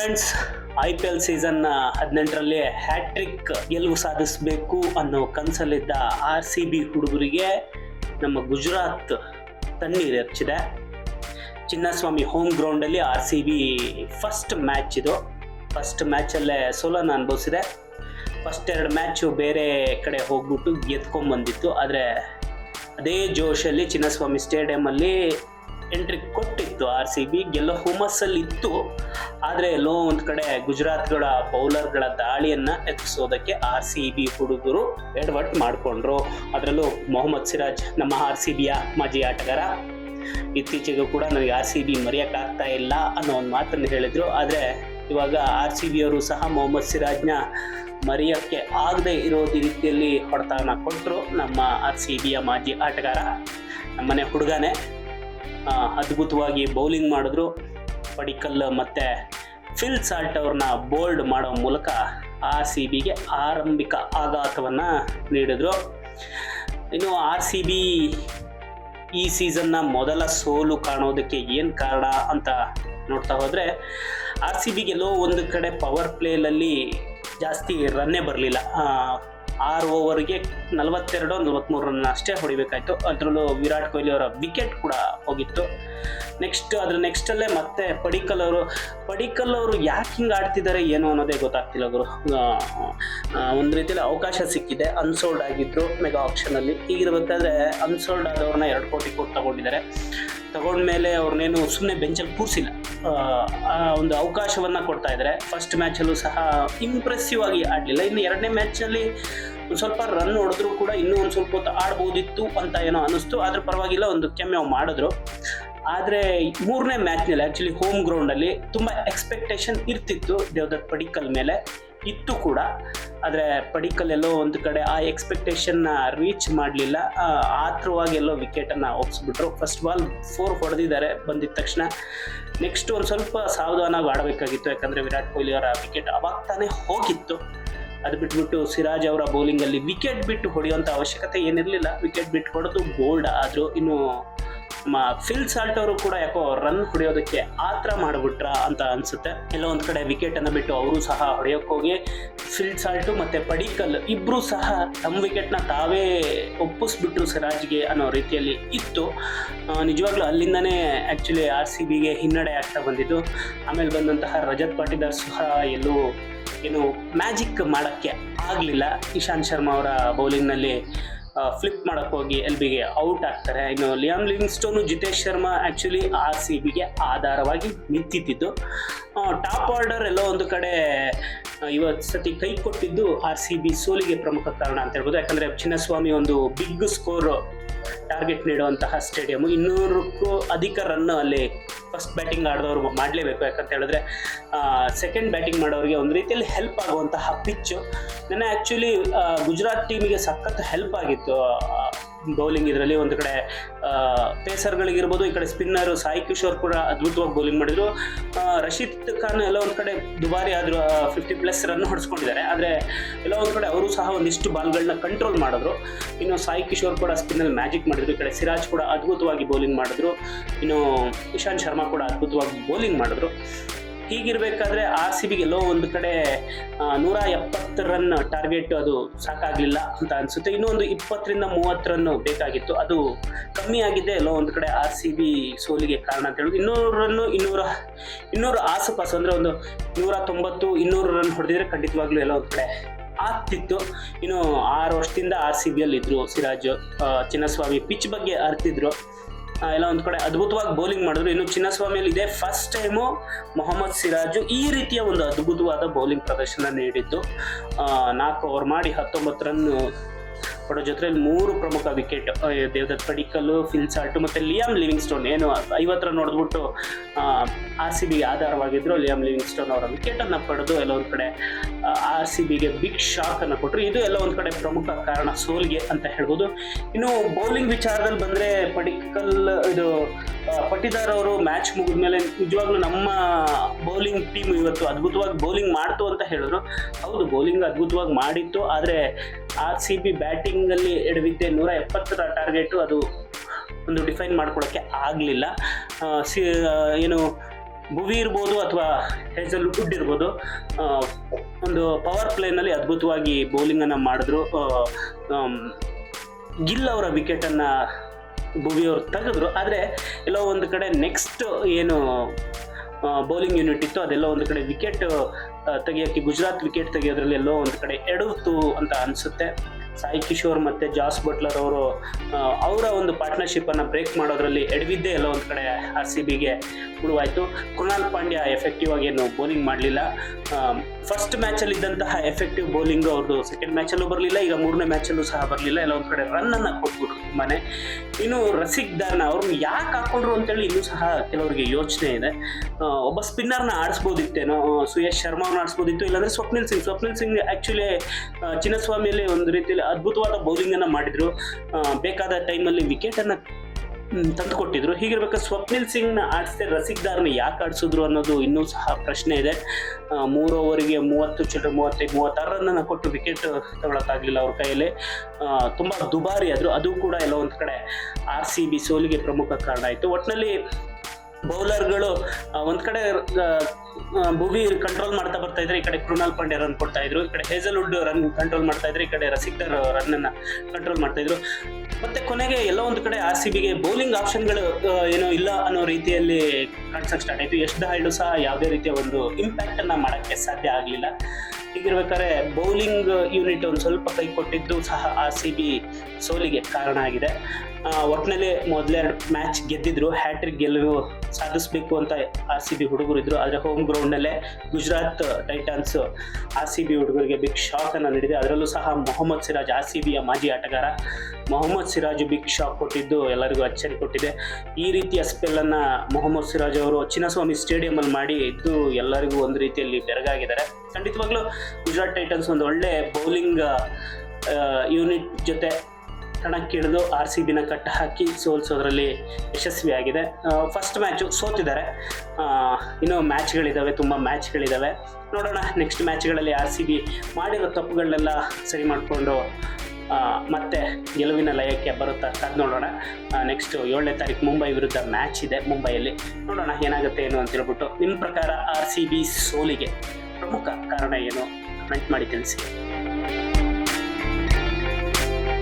Friends, I P L season ಹದಿನೆಂಟರಲ್ಲಿ hat trick ಗೆಲುವು ಸಾಧಿಸಬೇಕು ಅನ್ನೋ ಕನಸಲ್ಲಿದ್ದ ಆರ್ ಸಿ ಬಿ ಹುಡುಗರಿಗೆ ನಮ್ಮ ಗುಜರಾತ್ ತಣ್ಣೀರು ಎರಚಿದೆ. ಚಿನ್ನಸ್ವಾಮಿ ಹೋಮ್ ಗ್ರೌಂಡಲ್ಲಿ R C B first match ಇದು. ಫಸ್ಟ್ ಮ್ಯಾಚಲ್ಲೇ ಸೋಲನ್ನು ಅನುಭವಿಸಿದೆ. ಫಸ್ಟ್ ಎರಡು ಮ್ಯಾಚು ಬೇರೆ ಕಡೆ ಹೋಗ್ಬಿಟ್ಟು ಗೆದ್ಕೊಂಡ್ಬಂದಿತ್ತು ಆದರೆ ಅದೇ ಜೋಶಲ್ಲಿ ಚಿನ್ನಸ್ವಾಮಿ ಸ್ಟೇಡಿಯಮಲ್ಲಿ ಎಂಟ್ರಿ ಕೊಟ್ಟಿತ್ತು ಆರ್ ಸಿ ಬಿ ಗೆಲ್ಲೋ ಹುಮ್ಮಸ್ಸಲ್ಲಿ ಇತ್ತು ಆದರೆ ಎಲ್ಲೋ ಒಂದು ಕಡೆ ಗುಜರಾತ್ಗಳ ಬೌಲರ್ಗಳ ದಾಳಿಯನ್ನು ಎದುರಿಸೋದಕ್ಕೆ ಆರ್ ಸಿ ಬಿ ಹುಡುಗರು ಎಡವಟ್ ಮಾಡಿಕೊಂಡ್ರು. ಅದರಲ್ಲೂ ಮೊಹಮ್ಮದ್ ಸಿರಾಜ್, ನಮ್ಮ ಆರ್ ಸಿ ಬಿಯ ಮಾಜಿ ಆಟಗಾರ. ಇತ್ತೀಚೆಗೂ ಕೂಡ ನನಗೆ ಆರ್ ಸಿ ಬಿ ಮರೆಯೋಕ್ಕಾಗ್ತಾ ಇಲ್ಲ ಅನ್ನೋ ಒಂದು ಮಾತನ್ನು ಹೇಳಿದರು. ಆದರೆ ಇವಾಗ ಆರ್ ಸಿ ಬಿ ಅವರು ಸಹ ಮೊಹಮ್ಮದ್ ಸಿರಾಜ್ನ ಮರೆಯೋಕ್ಕೆ ಆಗದೆ ಇರೋ ರೀತಿಯಲ್ಲಿ ಹೊಡೆತನ ಕೊಟ್ಟರು ನಮ್ಮ ಆರ್ ಸಿ ಬಿಯ ಮಾಜಿ ಆಟಗಾರ. ನಮ್ಮನೆ ಹುಡುಗನೇ. ಅದ್ಭುತವಾಗಿ ಬೌಲಿಂಗ್ ಮಾಡಿದ್ರು. ಪಡಿಕಲ್ ಮತ್ತು ಫಿಲ್ ಸಾಲ್ಟ್ ಅವ್ರನ್ನ ಬೋಲ್ಡ್ ಮಾಡೋ ಮೂಲಕ ಆರ್ ಸಿ ಬಿಗೆ ಆರಂಭಿಕ ಆಘಾತವನ್ನು ನೀಡಿದ್ರು. ಇನ್ನು ಆರ್ ಸಿ ಬಿ ಈ ಸೀಸನ್ನ ಮೊದಲ ಸೋಲು ಕಾಣೋದಕ್ಕೆ ಏನು ಕಾರಣ ಅಂತ ನೋಡ್ತಾ ಹೋದರೆ ಆರ್ ಸಿ ಬಿಗೆಲ್ಲೋ ಒಂದು ಕಡೆ ಪವರ್ ಪ್ಲೇಲಲ್ಲಿ ಜಾಸ್ತಿ ರನ್ನೇ ಬರಲಿಲ್ಲ. ಆರು ಓವರ್ಗೆ ನಲವತ್ತೆರಡು ನಲವತ್ತ್ಮೂರು ರನ್ ಅಷ್ಟೇ ಹೊಡಿಬೇಕಾಯ್ತು. ಅದರಲ್ಲೂ ವಿರಾಟ್ ಕೊಹ್ಲಿ ಅವರ ವಿಕೆಟ್ ಕೂಡ ಹೋಗಿತ್ತು. ನೆಕ್ಸ್ಟ್ ಅದ್ರ ನೆಕ್ಸ್ಟಲ್ಲೇ ಮತ್ತೆ ಪಡಿಕಲ್ ಅವರು ಪಡಿಕಲ್ ಅವರು ಯಾಕೆ ಹಿಂಗೆ ಆಡ್ತಿದ್ದಾರೆ ಏನು ಅನ್ನೋದೇ ಗೊತ್ತಾಗ್ತಿಲ್ಲ ಅವರು ಒಂದು ರೀತಿಯಲ್ಲಿ ಅವಕಾಶ ಸಿಕ್ಕಿದೆ ಅನ್ಸೋಲ್ಡ್ ಆಗಿದ್ರು ಮೆಗಾ ಆಪ್ಷನಲ್ಲಿ ಈಗಿರ್ಬೇಕಾದ್ರೆ ಅನ್ಸೋಲ್ಡ್ ಆದವ್ರನ್ನ ಎರಡು ಕೋಟಿ ಕೊಟ್ಟು ತಗೊಂಡಿದ್ದಾರೆ. ತಗೊಂಡ್ಮೇಲೆ ಅವ್ರನ್ನೇನು ಸುಮ್ಮನೆ ಬೆಂಚಲ್ಲಿ ಕೂರಿಸಿಲ್ಲ. ಒಂದು ಅವಕಾಶವನ್ನು ಕೊಡ್ತಾ ಇದ್ದಾರೆ. ಫಸ್ಟ್ ಮ್ಯಾಚಲ್ಲೂ ಸಹ ಇಂಪ್ರೆಸಿವ್ ಆಗಿ ಆಡ್ಲಿಲ್ಲ. ಇನ್ನು ಎರಡನೇ ಮ್ಯಾಚಲ್ಲಿ ಒಂದು ಸ್ವಲ್ಪ ರನ್ ಹೊಡೆದ್ರು ಕೂಡ ಇನ್ನೂ ಒಂದು ಸ್ವಲ್ಪ ಹೊತ್ತು ಆಡ್ಬೋದಿತ್ತು ಅಂತ ಏನೋ ಅನಿಸ್ತು. ಆದ್ರೆ ಪರವಾಗಿಲ್ಲ, ಒಂದು ಕೆಮ್ಮೆ ಮಾಡಿದ್ರು. ಆದರೆ ಮೂರನೇ ಮ್ಯಾಚ್ನಲ್ಲಿ ಆ್ಯಕ್ಚುಲಿ ಹೋಮ್ ಗ್ರೌಂಡಲ್ಲಿ ತುಂಬ ಎಕ್ಸ್ಪೆಕ್ಟೇಷನ್ ಇರ್ತಿತ್ತು ದೇವದತ್ ಪಡಿಕಲ್ ಮೇಲೆ. ಇತ್ತು ಕೂಡ. ಆದರೆ ಪಡಿಕಲ್ ಎಲ್ಲೋ ಒಂದು ಕಡೆ ಆ ಎಕ್ಸ್ಪೆಕ್ಟೇಷನ್ನ ರೀಚ್ ಮಾಡಲಿಲ್ಲ. ಆತರವಾಗಿ ಎಲ್ಲೋ ವಿಕೆಟನ್ನು ಒಪ್ಸ್ಬಿಟ್ರು. ಫಸ್ಟ್ ಬಾಲ್ ಫೋರ್ ಹೊಡೆದಿದ್ದಾರೆ. ಬಂದಿದ ತಕ್ಷಣ ನೆಕ್ಸ್ಟ್ ಒಂದು ಸ್ವಲ್ಪ ಸಾವಧಾನವಾಗಿ ಆಡಬೇಕಾಗಿತ್ತು. ಯಾಕಂದರೆ ವಿರಾಟ್ ಕೊಹ್ಲಿ ಅವರ ವಿಕೆಟ್ ಅವಾಗ ತಾನೇ ಹೋಗಿತ್ತು. ಅದು ಬಿಟ್ಬಿಟ್ಟು ಸಿರಾಜ್ ಅವರ ಬೌಲಿಂಗಲ್ಲಿ ವಿಕೆಟ್ ಬಿಟ್ಟು ಹೊಡೆಯುವಂಥ ಅವಶ್ಯಕತೆ ಏನಿರಲಿಲ್ಲ. ವಿಕೆಟ್ ಬಿಟ್ಟು ಹೊಡೆದು ಬೋಲ್ಡ್ ಆದರೂ. ಇನ್ನು ಫಿಲ್ ಸಾಲ್ಟ್ ಅವರು ಕೂಡ ಯಾಕೋ ರನ್ ಹೊಡೆಯೋದಕ್ಕೆ ಆತರ ಮಾಡಿಬಿಟ್ರ ಅಂತ ಅನ್ಸುತ್ತೆ. ಎಲ್ಲೋ ಒಂದು ಕಡೆ ವಿಕೆಟ್ ಅನ್ನು ಬಿಟ್ಟು ಅವರು ಸಹ ಹೊಡೆಯೋಕ್ಕೋಗಿ ಫಿಲ್ ಸಾಲ್ಟು ಮತ್ತೆ ಪಡಿಕಲ್ ಇಬ್ರು ಸಹ ತಮ್ಮ ವಿಕೆಟ್ನ ತಾವೇ ಒಪ್ಪಿಸ್ಬಿಟ್ರು ಸರಾಜ್ಗೆ ಅನ್ನೋ ರೀತಿಯಲ್ಲಿ ಇತ್ತು. ನಿಜವಾಗ್ಲೂ ಅಲ್ಲಿಂದನೇ ಆ್ಯಕ್ಚುಲಿ ಆರ್ ಸಿ ಬಿಗೆ ಹಿನ್ನಡೆ ಆಗ್ತಾ ಬಂದಿದ್ದು. ಆಮೇಲೆ ಬಂದಂತಹ ರಜತ್ ಪಾಟಿದಾರ್ ಸಹ ಎಲ್ಲೂ ಏನು ಮ್ಯಾಜಿಕ್ ಮಾಡೋಕ್ಕೆ ಆಗಲಿಲ್ಲ. ಇಶಾಂತ್ ಶರ್ಮಾ ಅವರ ಬೌಲಿಂಗ್ನಲ್ಲಿ ಫ್ಲಿಪ್ ಮಾಡಕ್ ಹೋಗಿ ಎಲ್ ಬಿಗೆ ಔಟ್ ಆಗ್ತಾರೆ. ಇನ್ನು Liam Livingstone, Jitesh Sharma actually R C ಬಿಗೆ ಆಧಾರವಾಗಿ ನಿಂತಿದ್ದು. ಟಾಪ್ ಆರ್ಡರ್ ಎಲ್ಲೋ ಒಂದು ಕಡೆ ಇವತ್ತು ಸತಿ ಕೈ ಕೊಟ್ಟಿದ್ದು ಆರ್ ಸಿ ಬಿ ಸೋಲಿಗೆ ಪ್ರಮುಖ ಕಾರಣ ಅಂತ ಹೇಳ್ಬೋದು. ಯಾಕಂದರೆ ಚಿನ್ನಸ್ವಾಮಿ ಒಂದು ಬಿಗ್ ಸ್ಕೋರ್ ಟಾರ್ಗೆಟ್ ನೀಡುವಂತಹ ಸ್ಟೇಡಿಯಂ ಇನ್ನೂರಕ್ಕೂ ಅಧಿಕ ರನ್ ಅಲ್ಲಿ ಫಸ್ಟ್ ಬ್ಯಾಟಿಂಗ್ ಆಡಿದವರು ಮಾಡಲೇಬೇಕು ಯಾಕಂತ ಹೇಳಿದ್ರೆ ಸೆಕೆಂಡ್ ಬ್ಯಾಟಿಂಗ್ ಮಾಡೋರಿಗೆ ಒಂದು ರೀತಿಯಲ್ಲಿ ಹೆಲ್ಪ್ ಆಗುವಂತಹ ಪಿಚ್ಚು ನನ್ನ ಆ್ಯಕ್ಚುಲಿ ಗುಜರಾತ್ ಟೀಮಿಗೆ ಸಖತ್ ಹೆಲ್ಪ್ ಆಗಿತ್ತು. ಬೌಲಿಂಗ್ ಇದರಲ್ಲಿ ಒಂದು ಕಡೆ ಪೇಸರ್ಗಳಿಗಿರ್ಬೋದು ಈ ಕಡೆ ಸ್ಪಿನ್ನರು ಸಾಯಿ ಕಿಶೋರ್ ಕೂಡ ಅದ್ಭುತವಾಗಿ ಬೌಲಿಂಗ್ ಮಾಡಿದ್ರು. ರಶೀದ್ ಖಾನ್ ಎಲ್ಲ ಒಂದು ಕಡೆ ದುಬಾರಿ ಆದರೂ ಫಿಫ್ಟಿ ಪ್ಲಸ್ ರನ್ ಹೊಡೆಸ್ಕೊಂಡಿದ್ದಾರೆ. ಆದರೆ ಎಲ್ಲ ಒಂದು ಕಡೆ ಅವರು ಸಹ ಒಂದಿಷ್ಟು ಬಾಲ್ಗಳನ್ನ ಕಂಟ್ರೋಲ್ ಮಾಡಿದ್ರು. ಇನ್ನು ಸಾಯಿ ಕಿಶೋರ್ ಕೂಡ ಸ್ಪಿನ್ನಲ್ಲಿ ಮ್ಯಾಜಿಕ್ ಮಾಡಿದ್ರು. ಈ ಕಡೆ ಸಿರಾಜ್ ಕೂಡ ಅದ್ಭುತವಾಗಿ ಬೌಲಿಂಗ್ ಮಾಡಿದ್ರು. ಇನ್ನು ಇಶಾಂತ್ ಶರ್ಮಾ ಕೂಡ ಅದ್ಭುತವಾಗಿ ಬೌಲಿಂಗ್ ಮಾಡಿದ್ರು. ಹೀಗಿರಬೇಕಾದ್ರೆ ಆರ್ ಸಿ ಬಿಗೆ ಲೋ ಒಂದು ಕಡೆ ನೂರ ಎಪ್ಪತ್ತು ರನ್ ಟಾರ್ಗೆಟ್ ಅದು ಸಾಕಾಗಲಿಲ್ಲ ಅಂತ ಅನಿಸುತ್ತೆ. ಇನ್ನೂ ಒಂದು ಇಪ್ಪತ್ತರಿಂದ ಮೂವತ್ತು ರನ್ ಬೇಕಾಗಿತ್ತು. ಅದು ಕಮ್ಮಿ ಆಗಿದೆ. ಎಲ್ಲೋ ಒಂದು ಕಡೆ ಆರ್ ಸಿ ಬಿ ಸೋಲಿಗೆ ಕಾರಣ ಅಂತ ಹೇಳೋದು. ಇನ್ನೂರು ರನ್ನು ಇನ್ನೂರ, ಇನ್ನೂರು ಆಸುಪಾಸು ಅಂದರೆ ಒಂದು ನೂರ ತೊಂಬತ್ತು, ಇನ್ನೂರು ರನ್ ಹೊಡೆದಿದ್ರೆ ಖಂಡಿತವಾಗ್ಲೂ ಎಲ್ಲೋ ಒಂದು ಕಡೆ ಆಗ್ತಿತ್ತು. ಇನ್ನು ಆರು ವರ್ಷದಿಂದ ಆರ್ ಸಿ ಬಿಯಲ್ಲಿ ಇದ್ರು ಸಿರಾಜ್. ಚಿನ್ನಸ್ವಾಮಿ ಪಿಚ್ ಬಗ್ಗೆ ಅರ್ತಿದ್ರು. ಎಲ್ಲ ಒಂದು ಕಡೆ ಅದ್ಭುತವಾಗಿ ಬೌಲಿಂಗ್ ಮಾಡಿದ್ರು. ಇನ್ನು ಚಿನ್ನಸ್ವಾಮಿಯಲ್ಲಿ ಇದೆ. ಫಸ್ಟ್ ಟೈಮು ಮೊಹಮ್ಮದ್ ಸಿರಾಜು ಈ ರೀತಿಯ ಒಂದು ಅದ್ಭುತವಾದ ಬೌಲಿಂಗ್ ಪ್ರದರ್ಶನ ನೀಡಿದ್ದು. ನಾಲ್ಕು ಓವರ್ ಮಾಡಿ ಹತ್ತೊಂಬತ್ತು ರನ್ ಕೊಡೋ ಜೊತೆ ಮೂರು ಪ್ರಮುಖ ವಿಕೆಟ್ ದೇವದತ್ ಪಡಿಕಲ್ಲು, ಫಿಲ್ ಮತ್ತೆ ಲಿಯಾಮ್ ಲಿವಿಂಗ್ ಸ್ಟೋನ್ ಏನು, ಐವತ್ತರ ನೋಡಿದ್ಬಿಟ್ಟು ಆರ್ ಸಿ ಬಿಗೆ ಆಧಾರವಾಗಿದ್ದರು ಲಿಯಾಮ್ ಲಿವಿಂಗ್ ಸ್ಟೋನ್ ಅವರ ವಿಕೆಟನ್ನು ಪಡೆದು ಎಲ್ಲ ಕಡೆ ಆರ್ ಸಿ ಬಿಗೆ ಬಿಗ್ ಶಾಕ್ ಅನ್ನ ಕೊಟ್ಟರು ಇದು ಎಲ್ಲ ಒಂದು ಕಡೆ ಪ್ರಮುಖ ಕಾರಣ ಸೋಲ್ಗೆ ಅಂತ ಹೇಳ್ಬೋದು. ಇನ್ನು ಬೌಲಿಂಗ್ ವಿಚಾರದಲ್ಲಿ ಬಂದರೆ ಪಡಿಕಲ್, ಇದು ಪಟ್ಟಿದಾರ್ ಅವರು ಮ್ಯಾಚ್ ಮುಗಿದ್ಮೇಲೆ ನಿಜವಾಗ್ಲೂ ನಮ್ಮ ಬೌಲಿಂಗ್ ಟೀಮ್ ಇವತ್ತು ಅದ್ಭುತವಾಗಿ ಬೌಲಿಂಗ್ ಮಾಡ್ತು ಅಂತ ಹೇಳಿದ್ರು. ಹೌದು ಬೌಲಿಂಗ್ ಅದ್ಭುತವಾಗಿ ಮಾಡಿತ್ತು, ಆದರೆ ಆರ್ ಸಿ ಬಿ ಬ್ಯಾಟಿಂಗಲ್ಲಿ ಎಡವಿದ್ದೆ ನೂರ ಎಪ್ಪತ್ತರ ಟಾರ್ಗೆಟು ಅದು ಒಂದು ಡಿಫೈನ್ ಮಾಡ್ಕೊಳಕ್ಕೆ ಆಗಲಿಲ್ಲ. ಸಿ ಏನು, ಭುವಿ ಇರ್ಬೋದು ಅಥವಾ ಹೇಸಲ್ ಗುಡ್ ಇರ್ಬೋದು ಒಂದು ಪವರ್ ಪ್ಲೇನಲ್ಲಿ ಅದ್ಭುತವಾಗಿ ಬೌಲಿಂಗನ್ನು ಮಾಡಿದ್ರು. ಗಿಲ್ ಅವರ ವಿಕೆಟನ್ನು ಭುವಿ ಅವರು ತೆಗೆದ್ರು. ಆದರೆ, ಎಲ್ಲೋ ಒಂದು ಕಡೆ ನೆಕ್ಸ್ಟ್ ಏನು ಬೌಲಿಂಗ್ ಯೂನಿಟ್ ಇತ್ತು. ಅದೆಲ್ಲ ಒಂದು ಕಡೆ ವಿಕೆಟ್ ತೆಗಿಯೋಕ್ಕೆ, ಗುಜರಾತ್ ವಿಕೆಟ್ ತೆಗೆಯೋದ್ರಲ್ಲಿ ಎಲ್ಲೋ ಒಂದು ಕಡೆ ಎಡವತ್ತು ಅಂತ ಅನಿಸುತ್ತೆ. ಸಾಯಿ ಕಿಶೋರ್ ಮತ್ತು ಜಾಸ್ ಬಟ್ಲರ್ ಅವರು ಅವರ ಒಂದು ಪಾರ್ಟ್ನರ್ಶಿಪ್ಪನ್ನು ಬ್ರೇಕ್ ಮಾಡೋದ್ರಲ್ಲಿ ಎಡವಿದ್ದೇ ಎಲ್ಲ ಒಂದು ಕಡೆ ಆರ್ ಸಿ ಬಿಗೆ ಉಳುವಾಯಿತು. ಕೃಣಾಲ್ ಪಾಂಡ್ಯ ಎಫೆಕ್ಟಿವ್ ಆಗಿ ಏನು ಬೌಲಿಂಗ್ ಮಾಡಲಿಲ್ಲ. ಫಸ್ಟ್ ಮ್ಯಾಚಲ್ಲಿ ಇದ್ದಂತಹ ಎಫೆಕ್ಟಿವ್ ಬೌಲಿಂಗ್ ಅವ್ರದ್ದು ಸೆಕೆಂಡ್ ಮ್ಯಾಚಲ್ಲೂ ಬರಲಿಲ್ಲ, ಈಗ ಮೂರನೇ ಮ್ಯಾಚಲ್ಲೂ ಸಹ ಬರಲಿಲ್ಲ. ಎಲ್ಲ ಒಂದು ಕಡೆ ರನ್ನನ್ನು ಕೊಟ್ಬಿಟ್ರು ತುಂಬಾ ಇನ್ನು ರಸಿಕ್ ದಾರ್ನ ಅವ್ರನ್ನ ಯಾಕೆ ಹಾಕೊಂಡ್ರು ಅಂತೇಳಿ ಇನ್ನೂ ಸಹ ಕೆಲವರಿಗೆ ಯೋಚನೆ ಇದೆ. ಒಬ್ಬ ಸ್ಪಿನ್ನರ್ನ ಆಡಿಸ್ಬೋದಿತ್ತೇನೋ ಸುಯೇಶ್ ಶರ್ಮಾ ಅವ್ರನ್ನ ಆಡಿಸ್ಬೋದಿತ್ತು. ಇಲ್ಲಾಂದರೆ ಸ್ವಪ್ನಿಲ್ ಸಿಂಗ್. ಸ್ವಪ್ನಿಲ್ ಸಿಂಗ್ ಆ್ಯಕ್ಚುಲಿ ಚಿನ್ನಸ್ವಾಮಿಯಲ್ಲಿ ಒಂದು ರೀತಿಯಲ್ಲಿ ಅದ್ಭುತವಾದ ಬೌಲಿಂಗನ್ನು ಮಾಡಿದ್ರು. ಬೇಕಾದ ಟೈಮಲ್ಲಿ ವಿಕೆಟನ್ನು ತಂದು ಕೊಟ್ಟಿದ್ರು. ಹೀಗಿರ್ಬೇಕಾದ್ರೆ ಸ್ವಪ್ನಿಲ್ ಸಿಂಗ್ನ ಆಡಿಸಿದೆ ರಸಿಕ್ದಾರ್ನ ಯಾಕೆ ಆಡಿಸಿದ್ರು ಅನ್ನೋದು ಇನ್ನೂ ಸಹ ಪ್ರಶ್ನೆ ಇದೆ. ಮೂರು ಓವರಿಗೆ ಮೂವತ್ತು ಚಿಲ್ಲರೆ ಮೂವತ್ತೈದು ಮೂವತ್ತಾರು ರನ್ನನ್ನು ಕೊಟ್ಟು ವಿಕೆಟ್ ತಗೊಳಕ್ಕಾಗಲಿಲ್ಲ ಅವ್ರ ಕೈಯಲ್ಲಿ. ತುಂಬ ದುಬಾರಿ ಆದರು. ಅದು ಕೂಡ ಎಲ್ಲ ಒಂದು ಕಡೆ ಆರ್ ಸಿ ಬಿ ಸೋಲಿಗೆ ಪ್ರಮುಖ ಕಾರಣ ಆಯಿತು. ಒಟ್ಟಿನಲ್ಲಿ ಬೌಲರ್ಗಳು ಒಂದು ಕಡೆ ಭುವಿ ಕಂಟ್ರೋಲ್ ಮಾಡ್ತಾ ಬರ್ತಾ ಇದ್ರೆ ಈ ಕಡೆ ಕೃಣಾಲ್ ಪಾಂಡೆ ರನ್ ಕೊಡ್ತಾ ಇದ್ರು. ಈ ಕಡೆ ಹೇಜಲ್ವುಡ್ ರನ್ ಕಂಟ್ರೋಲ್ ಮಾಡ್ತಾ ಇದ್ರೆ ಈ ಕಡೆ ರಸಿಕ್ದರ್ ರನ್ ಅನ್ನ ಕಂಟ್ರೋಲ್ ಮಾಡ್ತಾ ಇದ್ರು. ಮತ್ತೆ ಕೊನೆಗೆ ಎಲ್ಲ ಒಂದು ಕಡೆ ಆರ್ ಸಿ ಬಿಗೆ ಬೌಲಿಂಗ್ ಆಪ್ಷನ್ಗಳು ಏನೋ ಇಲ್ಲ ಅನ್ನೋ ರೀತಿಯಲ್ಲಿ ಕಾಣಿಸಕ್ ಸ್ಟಾರ್ಟ್ ಆಯ್ತು. ಎಷ್ಟು ಹಾಯ್ಡು ಸಹ ಯಾವುದೇ ರೀತಿಯ ಒಂದು ಇಂಪ್ಯಾಕ್ಟ್ ಅನ್ನ ಮಾಡಕ್ಕೆ ಸಾಧ್ಯ ಆಗಲಿಲ್ಲ. ಹೀಗಿರ್ಬೇಕಾದ್ರೆ ಬೌಲಿಂಗ್ ಯೂನಿಟ್ ಒಂದು ಸ್ವಲ್ಪ ಕೈ ಕೊಟ್ಟಿದ್ದು ಸಹ ಆರ್ ಸಿ ಬಿ ಸೋಲಿಗೆ ಕಾರಣ ಆಗಿದೆ. ಒಟ್ಟಿನಲ್ಲಿ ಮೊದಲೆರಡು ಮ್ಯಾಚ್ ಗೆದ್ದಿದ್ರು. ಹ್ಯಾಟ್ರಿಕ್ ಗೆಲುವು ಸಾಧಿಸಬೇಕು ಅಂತ ಆರ್ ಸಿ ಬಿ ಹುಡುಗರು ಇದ್ರು. ಆದರೆ home ಗ್ರೌಂಡ್ನಲ್ಲೇ Gujarat Titans R C B ಹುಡುಗರಿಗೆ ಬಿಗ್ ಶಾಕ್ ಅನ್ನು ನೀಡಿದೆ. ಅದರಲ್ಲೂ ಸಹ ಮೊಹಮ್ಮದ್ ಸಿರಾಜ್ ಆರ್ ಸಿ ಬಿಯ ಮಾಜಿ ಆಟಗಾರ ಮೊಹಮ್ಮದ್ ಸಿರಾಜ್ ಬಿಗ್ ಶಾಕ್ ಕೊಟ್ಟಿದ್ದು ಎಲ್ಲರಿಗೂ ಅಚ್ಚರಿ ಕೊಟ್ಟಿದೆ. ಈ ರೀತಿಯ ಸ್ಪೆಲ್ಲನ್ನು ಮೊಹಮ್ಮದ್ ಸಿರಾಜ್ ಅವರು ಚಿನ್ನಸ್ವಾಮಿ ಸ್ಟೇಡಿಯಮಲ್ಲಿ ಮಾಡಿ ಇದ್ದು ಎಲ್ಲರಿಗೂ ಒಂದು ರೀತಿಯಲ್ಲಿ ಬೆರಗಾಗಿದ್ದಾರೆ. ಖಂಡಿತವಾಗ್ಲೂ ಗುಜರಾತ್ ಟೈಟನ್ಸ್ ಒಂದು ಒಳ್ಳೆ ಬೌಲಿಂಗ್ ಯೂನಿಟ್ ಜೊತೆ ಕಣಕ್ಕಿಳಿದು ಆರ್ ಸಿ ಬಿನ ಕಟ್ಟ ಹಾಕಿ ಸೋಲಿಸೋದ್ರಲ್ಲಿ ಯಶಸ್ವಿಯಾಗಿದೆ. ಫಸ್ಟ್ ಮ್ಯಾಚು ಸೋತಿದ್ದಾರೆ. ಇನ್ನೂ ಮ್ಯಾಚ್ಗಳಿದ್ದಾವೆ ತುಂಬ ಮ್ಯಾಚ್ಗಳಿದ್ದಾವೆ ನೋಡೋಣ ನೆಕ್ಸ್ಟ್ ಮ್ಯಾಚ್ಗಳಲ್ಲಿ ಆರ್ ಸಿ ಬಿ ಮಾಡಿರೋ ತಪ್ಪುಗಳನ್ನೆಲ್ಲ ಸರಿ ಮಾಡಿಕೊಂಡು ಮತ್ತೆ ಗೆಲುವಿನ ಲಯಕ್ಕೆ ಬರುತ್ತಾ ಅಂತ ನೋಡೋಣ. ನೆಕ್ಸ್ಟ್ ಏಳನೇ ತಾರೀಕು ಮುಂಬೈ ವಿರುದ್ಧ ಮ್ಯಾಚ್ ಇದೆ ಮುಂಬೈಯಲ್ಲಿ. ನೋಡೋಣ ಏನಾಗುತ್ತೆ ಏನು ಅಂತ ಹೇಳ್ಬಿಟ್ಟು ನಿಮ್ಮ ಪ್ರಕಾರ ಆರ್ ಸಿ ಬಿ ಸೋಲಿಗೆ ಪ್ರಮುಖ ಕಾರಣ ಏನು? ಕಮೆಂಟ್ ಮಾಡಿ ತಿಳಿಸಿ.